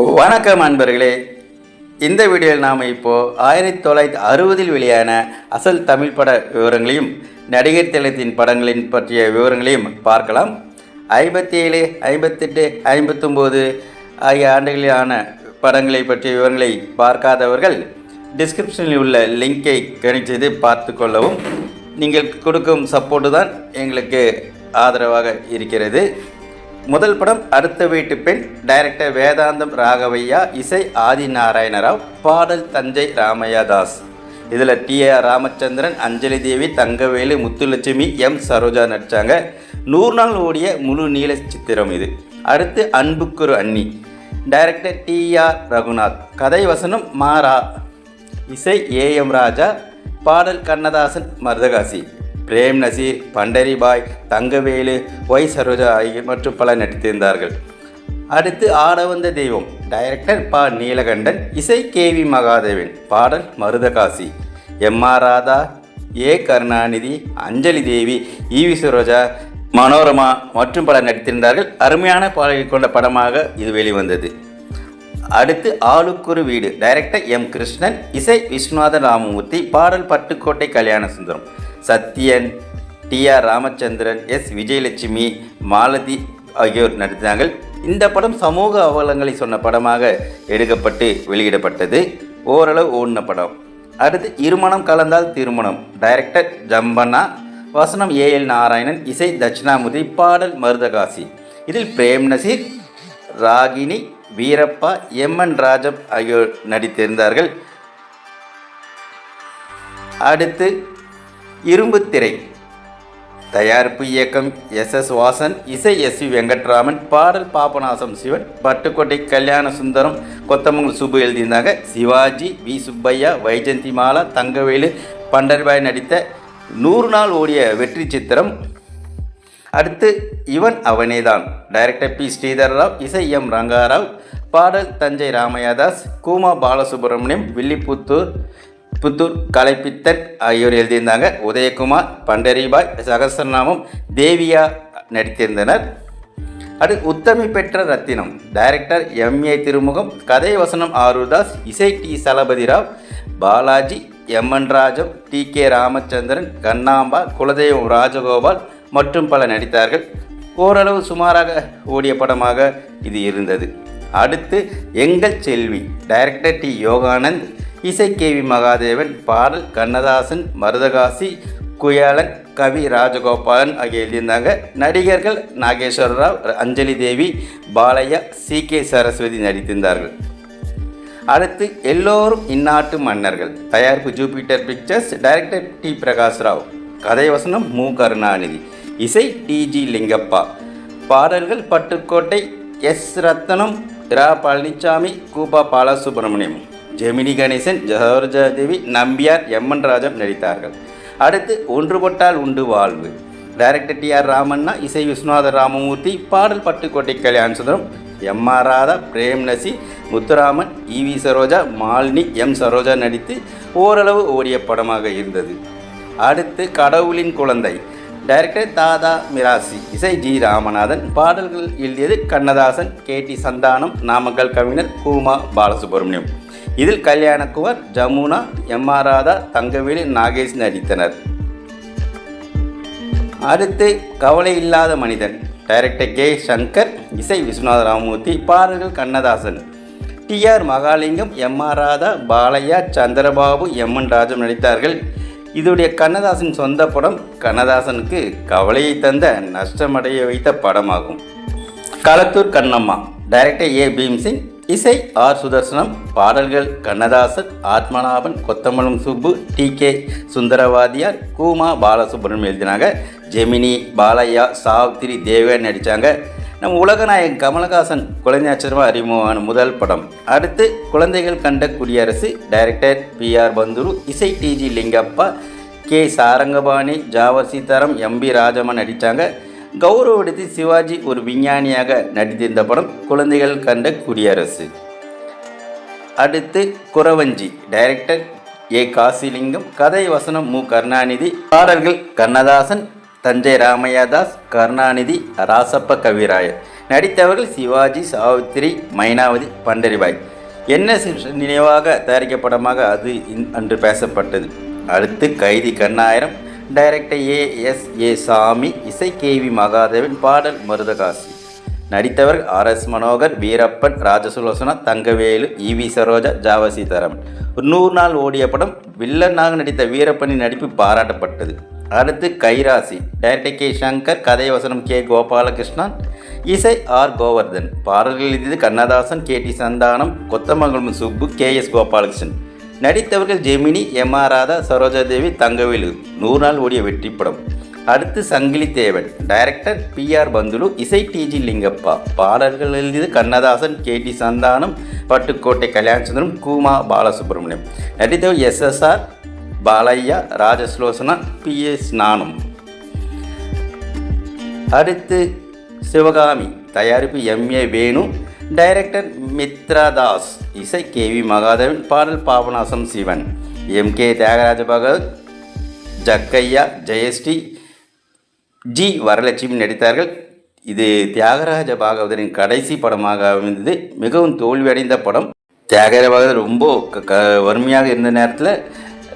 வணக்கம் அன்பர்களே. இந்த வீடியோவில் நாம் இப்போது ஆயிரத்தி தொள்ளாயிரத்தி அறுபதில் வெளியான அசல் தமிழ் பட விவரங்களையும் நடிகர் திலகத்தின் படங்களின் பற்றிய விவரங்களையும் பார்க்கலாம். ஐம்பத்தி ஏழு ஐம்பத்தெட்டு ஐம்பத்தொம்போது ஆகிய ஆண்டுகளிலான படங்களை பற்றிய விவரங்களை பார்க்காதவர்கள் டிஸ்கிரிப்ஷனில் உள்ள லிங்கை கணிச்சது பார்த்து கொள்ளவும் நீங்கள் கொடுக்கும் சப்போர்ட்டு தான் எங்களுக்கு ஆதரவாக இருக்கிறது. முதல் படம் அடுத்த வீட்டு பெண் டைரக்டர் வேதாந்தம் ராகவையா இசை ஆதி நாராயணராவ் பாடல் தஞ்சை ராமையா தாஸ் இதில் T R Ramachandran Anjali Devi Thangavelu Muthulakshmi M Saroja நடித்தாங்க நூறு நாள் ஓடிய முழு நீள சித்திரம் இது. அடுத்து அன்புக்குரு அன்னி டைரக்டர் டி ஆர் ரகுநாத். கதை வசனம் மாரா இசை ஏ எம் ராஜா பாடல் கண்ணதாசன் மருதகாசி. பிரேம் நசீர் பண்டரிபாய் தங்கவேலு ஒய் சரோஜா ஆகியோர் மற்றும் பலர் நடித்திருந்தார்கள். அடுத்து ஆடவந்த தெய்வம் டைரக்டர் ப நீலகண்டன் இசை கே வி மகாதேவன் பாடல் Marudhakasi. M R Radha A Karunanidhi Anjali Devi E V Saroja Manorama மற்றும் பலர் நடித்திருந்தார்கள். அருமையான பாடல்கள் கொண்ட படமாக இது வெளிவந்தது. அடுத்து ஆளுக்குரு வீடு டைரக்டர் எம் கிருஷ்ணன் இசை விஸ்வநாத ராமமூர்த்தி பாடல் Pattukkottai Kalyana Sundaram Sathyan T R Ramachandran S. Vijayalakshmi Malathi ஆகியோர் நடித்தார்கள். இந்த படம் சமூக அவலங்களை சொன்ன படமாக எடுக்கப்பட்டு வெளியிடப்பட்டது. ஓரளவு ஓடின படம். அடுத்து இருமணம் கலந்தால் திருமணம். டைரக்டர் ஜம்பனா வசனம் ஏ. எல். நாராயணன் இசை தட்சிணாமூர்த்தி பாடல் மருதகாசி. இதில் பிரேம் நசீர் ராகினி வீரப்பா எம். என். ராஜப் ஆகியோர் நடித்திருந்தார்கள். அடுத்து இரும்பு திரை. தயாரிப்பு இயக்கம் எஸ் எஸ் வாசன் இசை எஸ் வி வெங்கட்ராமன் பாடல் பாபநாசம் சிவன் பட்டுக்கோட்டை கல்யாண சுந்தரம் கொத்தமங்கல் சுப்பு எழுதியிருந்தாங்க சிவாஜி வி சுப்பையா வைஜந்தி மாலா தங்கவேலு பண்டர்பாய் நடித்த நூறு நாள் ஓடிய வெற்றி சித்திரம். அடுத்து இவன் அவனேதான். டைரக்டர் பி ஸ்ரீதர் ராவ் இசை எம் ரங்காராவ் பாடல் தஞ்சை ராமையாதாஸ் கூமா பாலசுப்ரமணியம் வில்லிபுத்தூர் புத்தூர் கலைப்பித்தன் ஆகியோர் எழுதியிருந்தாங்க. உதயகுமார் பண்டரிபாய் சகசரநாமம் தேவியா நடித்திருந்தனர். அடுத்து உத்தமி பெற்ற ரத்தினம். Director M. ஏ. திருமுகம் கதை வசனம் ஆருதாஸ் இசை T. Chalapathi Rao Balaji M. N. Rajam T. K. Ramachandran Kannamba Kuladeivam Rajagopal மற்றும் பல நடித்தார்கள். ஓரளவு சுமாராக ஓடிய படமாக இது இருந்தது. அடுத்து எங்கள் செல்வி டைரக்டர் டி. யோகானந்த் இசை கேவி மகாதேவன் பாடல் கண்ணதாசன் மருதகாசி குயாலன் கவி ராஜகோபாலன் ஆகிய எழுதியிருந்தாங்க. நடிகர்கள் நாகேஸ்வர ராவ் அஞ்சலி தேவி பாலையா சி கே சரஸ்வதி நடித்திருந்தார்கள். அடுத்து எல்லோரும் இந்நாட்டு மன்னர்கள். தயாரிப்பு Jupiter Pictures director T Prakash Rao. கதை வசனம் மு. கருணாநிதி. இசை டி. ஜி. லிங்கப்பா. பாடல்கள் பட்டுக்கோட்டை எஸ். ரத்னம் ரா பழனிசாமி கூபா பாலசுப்ரமணியம். ஜெமினி கணேசன் ஜவர்ஜாதேவி நம்பியார் எம்என் ராஜம் நடித்தார்கள். அடுத்து ஒன்றுபட்டால் உண்டு வாழ்வு. டைரக்டர் டி ஆர் ராமண்ணா இசை விஸ்வநாத ராமமூர்த்தி பாடல் Pattukkottai Kalyana Sundaram M R Radha Prem Nazir Muthuraman E V Saroja Malini M Saroja நடித்து ஓரளவு ஓடிய படமாக இருந்தது. அடுத்து கடவுளின் குழந்தை. டைரக்டர் தாதா மிராசி இசை ஜி ராமநாதன் பாடல்கள் எழுதியது கண்ணதாசன் கே டி சந்தானம் நாமக்கல் கவிஞர் கூமா பாலசுப்ரமணியம். இதில் கல்யாணக்குவர் ஜமுனா எம் ஆர் ராதா தங்கவேலு நாகேஷ் நடித்தனர். அடுத்து கவலை இல்லாத மனிதன். Director K. சங்கர் இசை விஸ்வநாத ராமமூர்த்தி பாடல்கள் Kannadasan. T R Mahalingam M R Radha Balaiah Chandrababu M N Rajam நடித்தார்கள். இதோடைய கண்ணதாசன் சொந்த படம் கண்ணதாசனுக்கு கவலையை தந்த நஷ்டமடைய வைத்த படமாகும். களத்தூர் கண்ணம்மா. Director A. பீம்சிங் இசை ஆர் சுதர்சனம் பாடல்கள் கண்ணதாசன் ஆத்மநாபன் கொத்தமலம் சுப்பு டி கே சுந்தரவாதியார் கூமா பாலசுப்ரமணியம் எழுதினாங்க. ஜெமினி பாலையா சாவித்திரி தேவன் நடித்தாங்க நம்ம உலகநாயகன் கமலஹாசன் குழந்தையாச்சரமாக அறிமுகமான முதல் படம். அடுத்து குழந்தைகள் கண்ட குடியரசு டைரக்டர் பி ஆர் பந்துரு இசை T G Lingappa K Sarangapani Javar Seetharam M P Rajamman நடித்தாங்க கௌரவடுத்தி சிவாஜி ஒரு விஞ்ஞானியாக நடித்திருந்த படம் குழந்தைகள் கண்ட குடியரசு. அடுத்து குறவஞ்சி டைரக்டர் ஏ காசிலிங்கம் கதை வசனம் மு. கருணாநிதி பாடல்கள் கண்ணதாசன் தஞ்சை ராமையாதாஸ் கருணாநிதி ராசப்ப கவிராயர். நடித்தவர்கள் சிவாஜி சாவித்திரி மைனாவதி பண்டரிபாய். என்ன நினைவாக தயாரிக்கப்படமாக அது இன்- அன்று பேசப்பட்டது. அடுத்து Kaidhi Kannayiram director A S A Sami இசை கே வி மகாதேவன் பாடல் மருதகாசி. நடித்தவர் R S Manohar Veerappan Rajasulochana Thangavelu EV Saroja ஜாவ ஒரு நூறு நாள் ஓடிய படம் வில்லனாக நடித்த வீரப்பனின் நடிப்பு பாராட்டப்பட்டது. அடுத்து கைராசி. டைரக்டர் கே சங்கர் கதை வசனம் கே கோபாலகிருஷ்ணன் இசை ஆர் கோவர்தன். பாடல்கள் எழுதியது Kannadasan K D Santhanam Kothamangalam Subbu K S Gopalakrishnan. நடித்தவர்கள் Gemini M R Radha Sarojadevi Thangavelu. நூறு நாள் ஓடிய வெற்றி படம். அடுத்து சங்கிலி தேவன். டைரக்டர் பி ஆர் பந்துலு இசை டிஜி லிங்கப்பா. பாடல்கள் எழுதியது கண்ணதாசன் கே டி சந்தானம் பட்டுக்கோட்டை கல்யாணசுந்தரம் கூமா பாலசுப்ரமணியம். நடித்தவர் SSR Balaiah Rajasulochana B S நானும். அடுத்து சிவகாமி. தயாரிப்பு எம்ஏ வேணு. டைரக்டர் மித்ரா தாஸ். இசை கே வி மகாதேவன் பாடல் Papanasam Sivan. M K Thyagaraja Bhagavath Jaggaiah Jayasree G Varalakshmi நடித்தார்கள். இது தியாகராஜ பாகவதரின் கடைசி படமாக அமைந்தது. மிகவும் தோல்வியடைந்த படம். தியாகராஜ பாகவதர் ரொம்ப க- க- வறுமையாக இருந்த நேரத்தில்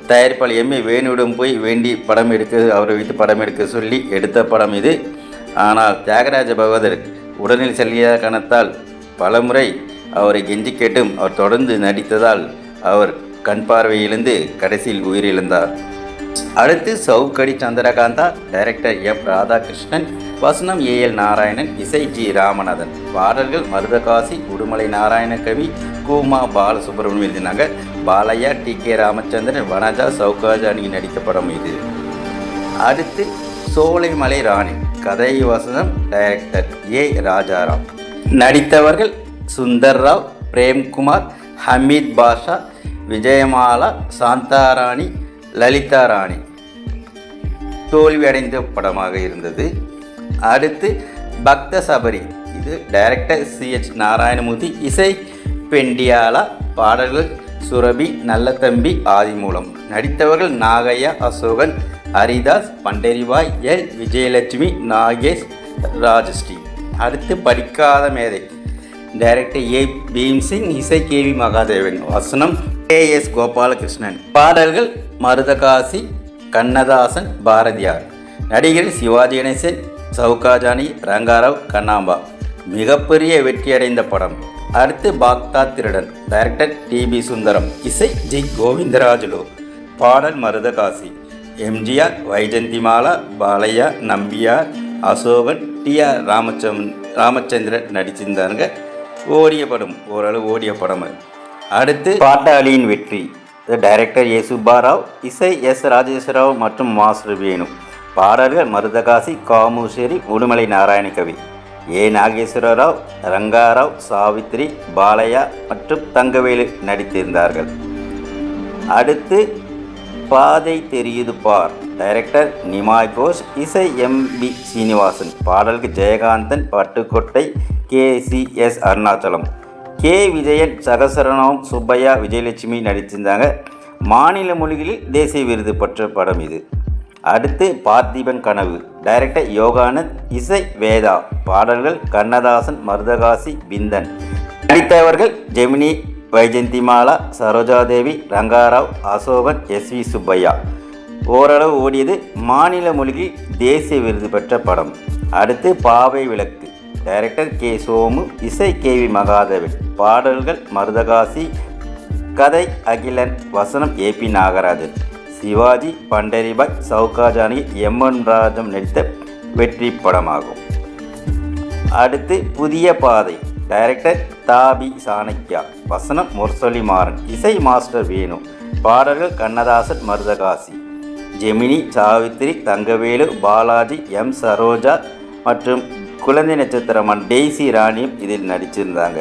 தயாரிப்பாளர் எம்ஏ வேணுவிடம் போய் வேண்டி படம் எடுக்க அவரை வைத்து படம் எடுக்க சொல்லி எடுத்த படம் இது. ஆனால் தியாகராஜ பகவதர் உடலில் செல்லியாக கணத்தால் பலமுறை அவரை கெஞ்சி கேட்டும் அவர் தொடர்ந்து நடித்ததால் அவர் கண் பார்வையிலிருந்து கடைசியில் உயிரிழந்தார். அடுத்து சவுக்கடி சந்திரகாந்தா டைரக்டர் எஃப் ராதாகிருஷ்ணன் வசனம் ஏ. எல். நாராயணன் இசை ஜி. ராமநாதன். பாடல்கள் மருதகாசி உடுமலை நாராயணகவி கூமா பாலசுப்ரமணியம் எழுதினாங்க. பாலையா டி. கே. ராமச்சந்திரன் வனஜா சவுகாஜானி நடித்த படம் இது. அடுத்து சோலைமலை ராணி கதை வசனம் டைரக்டர் ஏ. ராஜாராம். நடித்தவர்கள் சுந்தர் ராவ் பிரேம்குமார் ஹமீத் பாஷா விஜயமாலா சாந்தாராணி லலிதா ராணி தோல்வியடைந்த படமாக இருந்தது. அடுத்து பக்த சபரி இது டைரக்டர் சிஹெச் நாராயணமூர்த்தி இசை பெண்டியாலா பாடல்கள் சுரபி நல்லதம்பி ஆதிமூலம் நடித்தவர்கள் நாகையா அசோகன் ஹரிதாஸ் பண்டரிவாய் எல் விஜயலட்சுமி நாகேஷ் ராஜஸ்ரீ. அடுத்து படிக்காத மேதை. டைரக்டர் ஏ பீம்சிங் இசை கே வி மகாதேவன். வசனம் கே எஸ் கோபாலகிருஷ்ணன். பாடல்கள் மருதகாசி கண்ணதாசன் பாரதியார். நடிகர் சிவாஜி கணேசன் சவுகாஜானி ரங்காராவ் கண்ணாம்பா. மிகப்பெரிய வெற்றியடைந்த படம். அடுத்து Baghdad Thirudan. Director T P Sundaram. இசை ஜி கோவிந்தராஜுலு. பாடல் Marudhakasi. MGR Vyjayanthimala Balaiah Nambiar Asokan T R Ramachandran Ramachandran நடிச்சிருந்தாங்க ஓடிய படம் ஓரளவு ஓடிய படம் அது அடுத்து பாட்டாளியின் வெற்றி. டைரக்டர் ஏ சுப்பாராவ் இசை எஸ் ராஜேஸ்வரராவ் மற்றும் மாஸ்டர் வேணு பாடல்கள் மருதகாசி காமுசேரி உடுமலை நாராயணகவி ஏ. நாகேஸ்வரராவ் ரங்காராவ் சாவித்ரி பாலையா மற்றும் தங்கவேலு நடித்திருந்தார்கள். அடுத்து பாதை தெரியுது பார். டைரக்டர் நிமாய் கோஷ் இசை எம். பி. சீனிவாசன். பாடலுக்கு Jayakanthan Pattukkottai K. C. S. Arunachalam. K. Vijayan Sahasranamam Subbiah Vijayalakshmi நடிச்சிருந்தாங்க. மாநில மொழிகளில் தேசிய விருது பெற்ற படம் இது. அடுத்து பார்த்திபன் கனவு. டைரக்டர் யோகானந்த் இசை வேதா. பாடல்கள் கண்ணதாசன் மருதகாசி பிந்தன். நடித்தவர்கள் ஜெமினி வைஜந்திமாலா சரோஜாதேவி ரங்காராவ் அசோகன் எஸ் வி சுப்பையா. ஓரளவு ஓடியது மாநில மொழியில் தேசிய விருது பெற்ற படம். அடுத்து பாவை விளக்கு. Director K. சோமு இசை கே. வி. மகாதேவன். பாடல்கள் மருதகாசி கதை அகிலன் வசனம் ஏபி நாகராஜன். சிவாஜி பண்டரிபாய் சவுகாஜானி எம்என் ராஜம் நடித்த வெற்றி படமாகும். அடுத்து புதிய பாதை. டைரக்டர் தாபி சாணக்கியா வசனம் முரசொலி மாறன் இசை மாஸ்டர் வேணு பாடல்கள் கண்ணதாசன் மருதகாசி ஜெமினி சாவித்திரி தங்கவேலு பாலாஜி எம் சரோஜா மற்றும் குழந்தை நட்சத்திரமான டெய்சி ராணியும் இதில் நடிச்சிருந்தாங்க.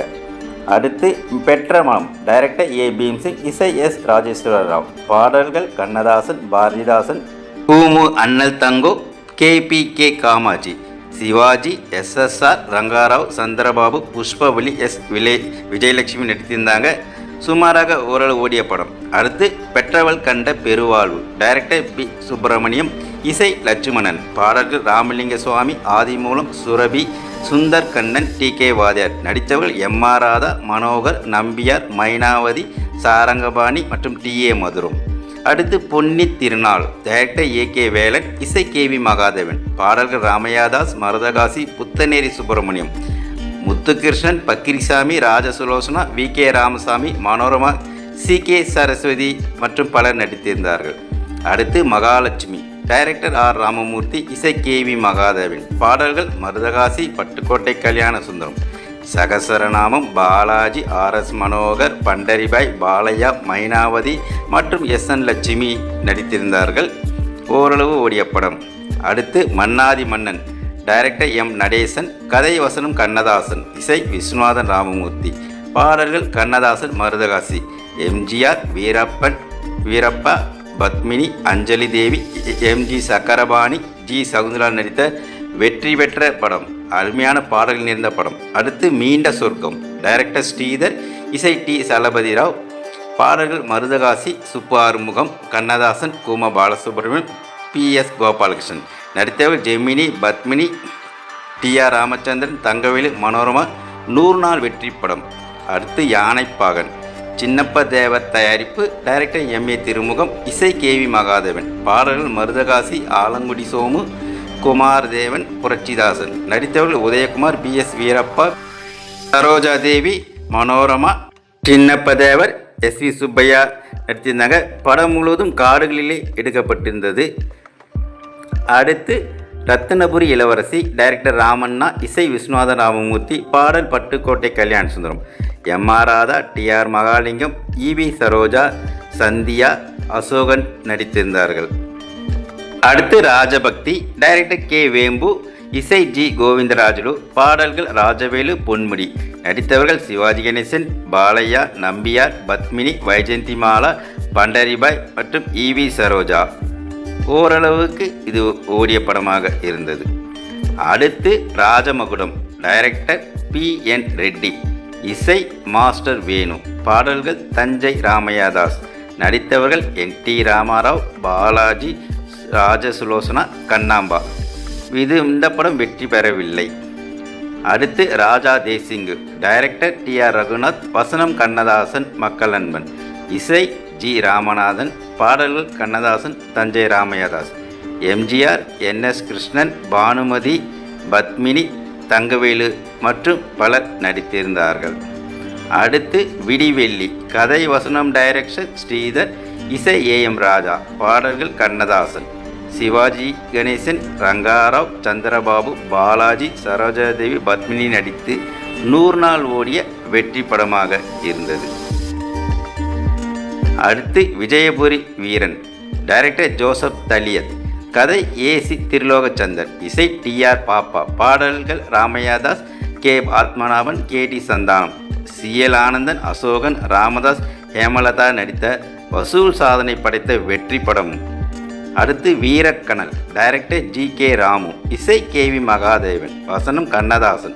அடுத்து பெற்ற மனம் டைரக்டர் ஏ பீம்சிங் இசை எஸ் ராஜேஸ்வர ராவ் பாடல்கள் கண்ணதாசன் பாரதிதாசன் பூமு Annal Thango K B K Kamatchi Sivaji SSR Rangarao Chandrababu Pushpavalli S விலே விஜயலட்சுமி நடித்திருந்தாங்க. சுமாராக ஓரளவு ஓடிய படம். அடுத்து பெற்றவள் கண்ட பெருவாழ்வு. Director B. சுப்பிரமணியம் இசை லட்சுமணன். பாடல்கள் ராமலிங்க சுவாமி ஆதிமூலம் சுரபி சுந்தர் கண்ணன் டி. கே. வாதியார் நடித்தவர்கள் எம். ஆர். ராதா மனோகர் நம்பியார் மைனாவதி சாரங்கபாணி மற்றும் டி. ஏ. மதுரம். அடுத்து பொன்னி திருநாள். டைரக்டர் ஏ கே வேலன் இசை கே வி மகாதேவன். பாடல்கள் Ramaiyadas Marudhakasi Puthaneri Subramaniam. Muthukrishnan Pakkirisamy Rajasulochana V K Ramasamy Manorama C K Saraswathi மற்றும் பலர் நடித்திருந்தார்கள். அடுத்து மகாலட்சுமி. டைரக்டர் ஆர் ராமமூர்த்தி இசை கே வி மகாதேவன். பாடல்கள் மருதகாசி பட்டுக்கோட்டை கல்யாண சுந்தரம். சகசரநாமம் பாலாஜி ஆர் எஸ் மனோகர் பண்டரிபாய் பாலையா மைனாவதி மற்றும் எஸ் என் லட்சுமி நடித்திருந்தார்கள். ஓரளவு ஓடிய படம். அடுத்து மன்னாதி மன்னன் டைரக்டர் எம் நடேசன் கதை வசனம் கண்ணதாசன் இசை விஸ்வநாதன் ராமமூர்த்தி பாடல்கள் Kannadasan Marudhakasi MGR Veerappan Veerappa Padmini Anjali Devi MG Chakrapani G Sakunthala நடித்த வெற்றி பெற்ற படம். அருமையான பாடல்கள் நிறைந்த படம். அடுத்து மீண்ட சொர்க்கம். டைரக்டர் ஸ்ரீதர் இசை டி. சலபதி ராவ். பாடல்கள் மருதகாசி சுப்பு ஆறுமுகம் கண்ணதாசன் கும பாலசுப்ரமணியம் பி. எஸ். கோபாலகிருஷ்ணன். நடித்தவர் ஜெமினி பத்மினி டி. ஆர். ராமச்சந்திரன் தங்கவேலு மனோரமா நூறு நாள் வெற்றி படம். அடுத்து யானைப்பாகன். சின்னப்ப தேவர் தயாரிப்பு. Director M. ஏ. திருமுகம் இசை கே. வி. மகாதேவன். பாடல்கள் Marudhakasi Alangudi Somu Kumar Devan Puratchidasan. நடித்தவர்கள் Udayakumar B. S. Veerappa Saroja Devi Manorama Chinnappa Devar S. V. Subbiah நடித்திருந்தாங்க. படம் முழுவதும் காடுகளிலே எடுக்கப்பட்டிருந்தது. அடுத்து ரத்தினபுரி இளவரசி டைரக்டர் ராமண்ணா இசை விஸ்வநாத ராமமூர்த்தி பாடல் Pattukkottai Kalyana Sundaram. M. R. Radha T. R. Mahalingam E V Saroja Sandhya Asokan நடித்திருந்தார்கள். அடுத்து Rajabhakti director K வேம்பு இசை ஜி கோவிந்தராஜுலு பாடல்கள் ராஜவேலு பொன்முடி. நடித்தவர்கள் சிவாஜி கணேசன் பாலையா நம்பியார் பத்மினி வைஜெயந்தி மாலா பண்டரிபாய் மற்றும் இவி சரோஜா. ஓரளவுக்கு இது ஓடிய படமாக இருந்தது. அடுத்து Rajamakudam director P N Reddy. இசை மாஸ்டர் வேணு. பாடல்கள் தஞ்சை ராமையாதாஸ். நடித்தவர்கள் என் டி ராமாராவ் பாலாஜி ராஜசுலோசனா கண்ணாம்பா. இது இந்த படம் வெற்றி பெறவில்லை. அடுத்து Raja Desingu. Director T R Raghunath வசனம் கண்ணதாசன் மக்கள் அன்பன் இசை ஜி ராமநாதன் பாடல்கள் Kannadasan Thanjai Ramaiahdas M G R N S Krishnan Bhanumathi Padmini Thangavelu மற்றும் பலர் நடித்திருந்தார்கள். அடுத்து விடிவெள்ளி. கதை வசனம் டைரக்ஷன் ஸ்ரீதர் இசை ஏ எம் ராஜா பாடல்கள் கண்ணதாசன். சிவாஜி கணேசன் ரங்காராவ் சந்திரபாபு பாலாஜி சரோஜாதேவி பத்மினி நடித்து நூறு நாள் ஓடிய வெற்றி படமாக இருந்தது. அடுத்து விஜயபுரி வீரன் டைரக்டர் ஜோசப் தலியத் கதை ஏசி திருலோகச்சந்தர் இசை டி ஆர் பாப்பா பாடல்கள் Ramaiahdas K Athmanabhan K T Santhanam. C L Anandan Asokan Ramadas Hemalatha நடித்த வசூல் சாதனை படைத்த வெற்றி படம். அடுத்து Veerakanal director G K Ramu இசை கே வி மகாதேவன் வசனம் கண்ணதாசன்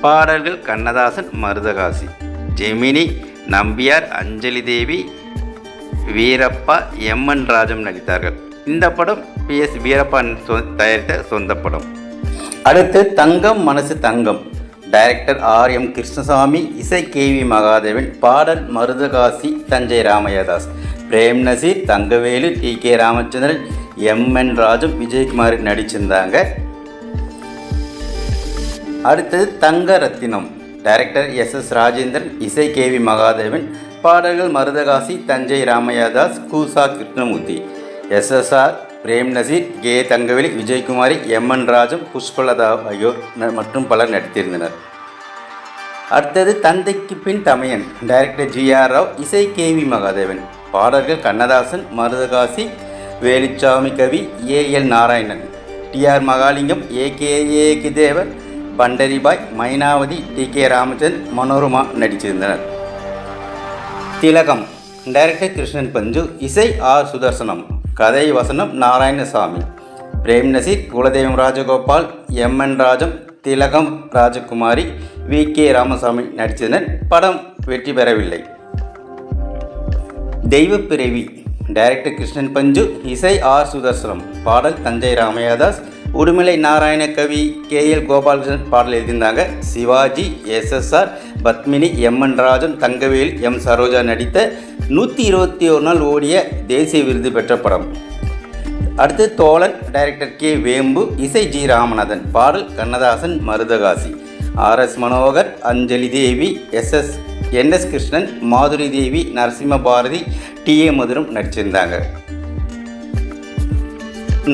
பாடல்கள் கண்ணதாசன் மருதகாசி ஜெமினி நம்பியார் அஞ்சலி தேவி வீரப்பா எம் என் ராஜம் நடித்தார்கள். இந்த படம் பி எஸ் வீரப்பா சொ- தயாரித்த சொந்த படம். அடுத்து Thangam Manasu Thangam director R M Krishnaswamy இசை கே வி மகாதேவன் பாடல் Marudhakasi Thanjai Ramaiahdas Prem Nazir Thangavelu T. K. Ramachandran M. N. Rajam Vijayakumar நடிச்சிருந்தாங்க. அடுத்தது Thanga Rathinam director S. S. Rajendran இசை கே. வி. மகாதேவன் பாடல்கள் Marudhakasi Thanjai Ramaiahdas Koosa Krishnamoorthy. S S R Prem Nazir K. Thangaveli Vijayakumari M. N. Rajam Pushpalatha ஆகியோர் மற்றும் பலர் நடித்திருந்தனர். அடுத்தது தந்தைக்கு பின் தமையன் டைரக்டர் ஜி. ஆர். ராவ் இசை கே. வி. மகாதேவன். பாடல்கள் Kannadasan Marudhakasi Veluchami Kavi A. L. Narayanan T. R. Mahalingam A. K. A. கிதேவர் Pandaribai Mynavathi T. K. Ramachand Manorama நடிச்சிருந்தனர். திலகம் டைரக்டர் கிருஷ்ணன் பஞ்சு இசை ஆர். சுதர்சனம் கதை வசனம் நாராயணசாமி பிரேம் நசீர் குலதெய்வம் ராஜகோபால் எம். என். ராஜம் திலகம் ராஜகுமாரி வி. கே. ராமசாமி நடித்தனர். படம் வெற்றி பெறவில்லை. தெய்வப்பிறவி டைரக்டர் கிருஷ்ணன் பஞ்சு இசை ஆர் சுதர்சனம் பாடல் தஞ்சை ராமையாதாஸ் உடுமலை நாராயண கவி கே எல் கோபாலகிருஷ்ணன் பாடல் எழுதியிருந்தாங்க. Sivaji S S R Padmini M N Rajan Thangavel M Saroja நடித்த நூற்றி இருபத்தி ஒரு நாள் ஓடிய தேசிய விருது பெற்ற படம். அடுத்து தோழன் டைரக்டர் கே வேம்பு இசை ஜி ராமநாதன் பாடல் Kannadasan Marudhakasi. R S Manohar Anjali Devi S S N S Krishnan Madhuri Devi Narasimha Bharathi T A Mathuram நடிச்சிருந்தாங்க.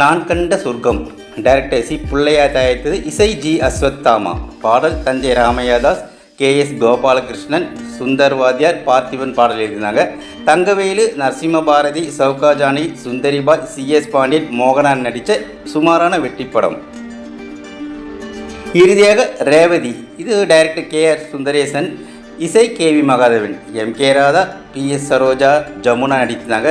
நான் கண்ட சொர்க்கம் டைரக்டர் சி பிள்ளையா தயாரித்தது இசை ஜி அஸ்வத்தாமா. பாடல் தஞ்சை ராமையாதாஸ் கே எஸ் கோபாலகிருஷ்ணன் சுந்தர் வாத்தியார் பார்த்திபன் பாடல் எழுதினாங்க தங்கவேலு நரசிம்ம பாரதி சவுகாஜானி சுந்தரிபாய் சி எஸ் பாண்டியன் மோகனான் நடித்த சுமாரான வெற்றி படம். இறுதியாக ரேவதி இது டைரக்டர் கே ஆர் சுந்தரேசன் இசை K V Mahadevan M K Radha P S Saroja Jamuna நடித்தாங்க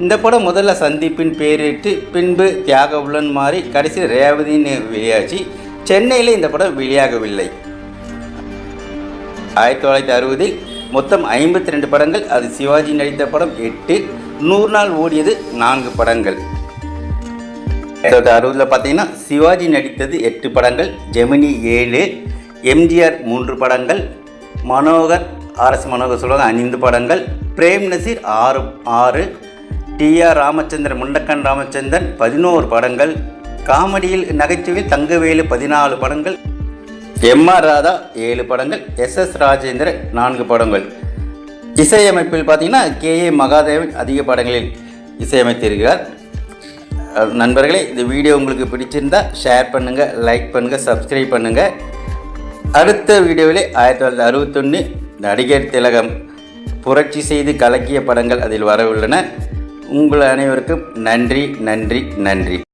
இந்த படம் முதல்ல சந்திப்பின் பேரிட்டு பின்பு தியாக உள்ளன் மாறி கடைசி ரேவதின்னு வெளியாச்சு. சென்னையில் இந்த படம் வெளியாகவில்லை. ஆயிரத்தி தொள்ளாயிரத்தி அறுபதில் மொத்தம் ஐம்பத்தி ரெண்டு படங்கள். அது சிவாஜி நடித்த படம் எட்டு. நூறு நாள் ஓடியது நான்கு படங்கள். ஆயிரத்தி அறுபதில் பார்த்தீங்கன்னா சிவாஜி நடித்தது எட்டு படங்கள். ஜெமினி ஏழு. எம்ஜிஆர் மூன்று படங்கள். மனோகர் ஆர்எஸ் மனோகர் சொல்லுவாங்க ஐந்து படங்கள். பிரேம் நசீர் ஆறு ஆறு. டிஆர் ராமச்சந்திரன் முண்டக்கன் ராமச்சந்திரன் பதினோரு படங்கள். காமெடியில் நகைச்சுவையில் தங்கவேலு பதினாலு படங்கள். எம் ஆர் ராதா ஏழு படங்கள். எஸ் எஸ் ராஜேந்திரன் நான்கு படங்கள். இசையமைப்பில் பார்த்தீங்கன்னா கே ஏ மகாதேவன் அதிக படங்களில் இசையமைத்திருக்கிறார். நண்பர்களே இந்த வீடியோ உங்களுக்கு பிடிச்சிருந்தா ஷேர் பண்ணுங்கள் லைக் பண்ணுங்கள் சப்ஸ்கிரைப் பண்ணுங்கள் அடுத்த வீடியோவில் ஆயிரத்தி தொள்ளாயிரத்தி அறுபத்தொன்று நடிகர் திலகம் புரட்சி செய்து கலக்கிய படங்கள் அதில் வரவுள்ளன. உங்கள் அனைவருக்கும் நன்றி நன்றி நன்றி.